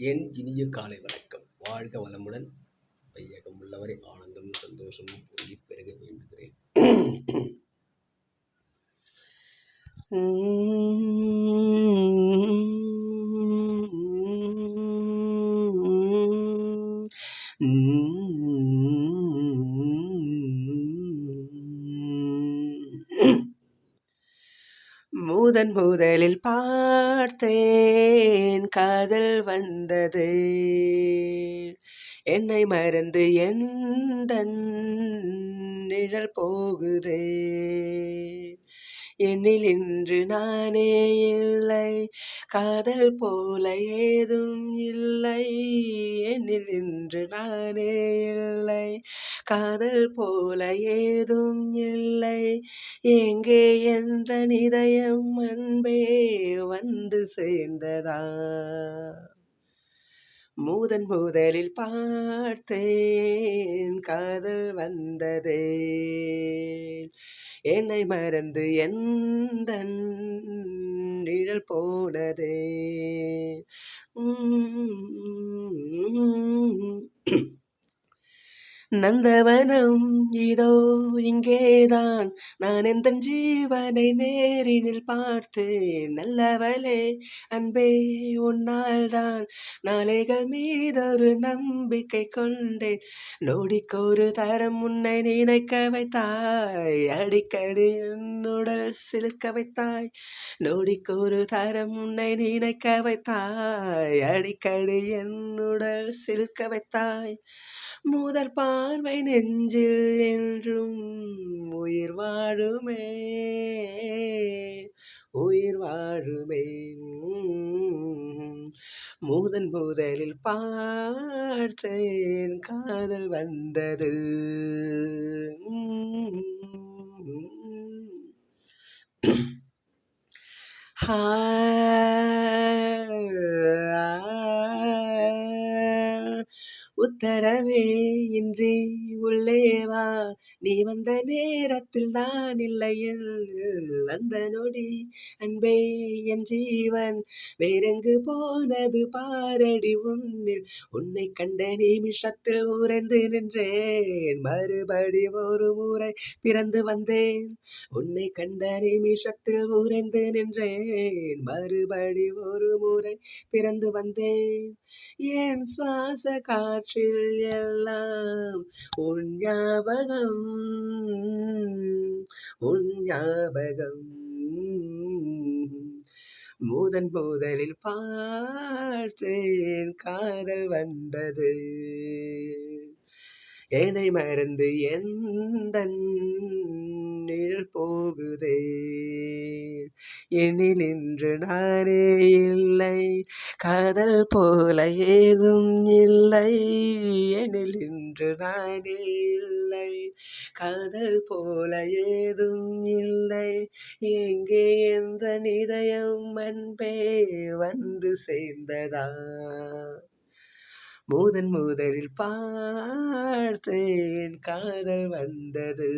என் இனிய காலை வணக்கம். வாழ்க வளமுடன். வையகம் உள்ளவரை ஆனந்தமும் சந்தோஷமும் போய் பெருக வேண்டுகிறேன். முதன் முதலில் பார்த்தேன். காதல் வந்தது. என்னை மறந்து எந்தன் நிழல் போகுதே? என்னில் இன்று நானே இல்லை காதல் போல ஏதும் இல்லை. என்னில் இன்று நானே இல்லை காதல் போல ஏதும் இல்லை. எங்கே எந்த இதயம் அன்பே வந்து சேர்ந்ததா? முதன் முதலில் பார்த்தேன் காதல் வந்ததே. என்னை மறந்து எந்த நிழல் போனதே. நந்தவனம் இதோ இங்கேதான். நான் எந்த ஜீவனை நேரினில் பார்த்து நல்லவளே அன்பே உன்னால்தான் நாளைகள் மீதொரு நம்பிக்கை கொண்டேன். நொடிக்கொரு தரம் உன்னை நினைக்க வைத்தாய். அடிக்கடி உன்னுடல் சிலுக்க வைத்தாய். நொடிக்கொரு தரம் உன்னை நினைக்க வைத்தாய். அடிக்கடி என்னுடல் சிலுக்க வைத்தாய். முதற் பார்வை நெஞ்சில் என்றும் உயிர் வாழுமே. உயிர் வாழுமே. முதன் முதலில் பார்த்தேன். காதல் வந்தது. 嗯嗨 உத்தரவே இன்றி உள்ளே வா. நீ வந்த நேரத்தில் தான் இல்லையில் வந்த நொடி. அன்பே என் ஜீவன் வேறெங்கு போனது பாரடி உன்னில். உன்னை கண்ட நிமிஷத்தில் உறைந்து நின்றேன். மறுபடி ஒரு முறை பிறந்து வந்தேன். உன்னை கண்ட நிமிஷத்தில் உறைந்து நின்றேன். மறுபடி ஒரு முறை பிறந்து வந்தேன். என் சுவாச காற்று அவற்றில் எல்லாம் உன் ஞாபகம் உன் ஞாபகம். முதன் முதலில் பார்த்தேன் காதல் வந்தது. என்னை மறந்து எந்த போகுதே? எனில் இன்று நானே இல்லை. காதல் போல ஏதும் இல்லை. எனில் இன்று நானே இல்லை. காதல் போல ஏதும் இல்லை. எங்கே எந்த நிதயம் அன்பே வந்து சேர்ந்ததா? மூதன் முதலில் பார்த்தேன். காதல் வந்தது.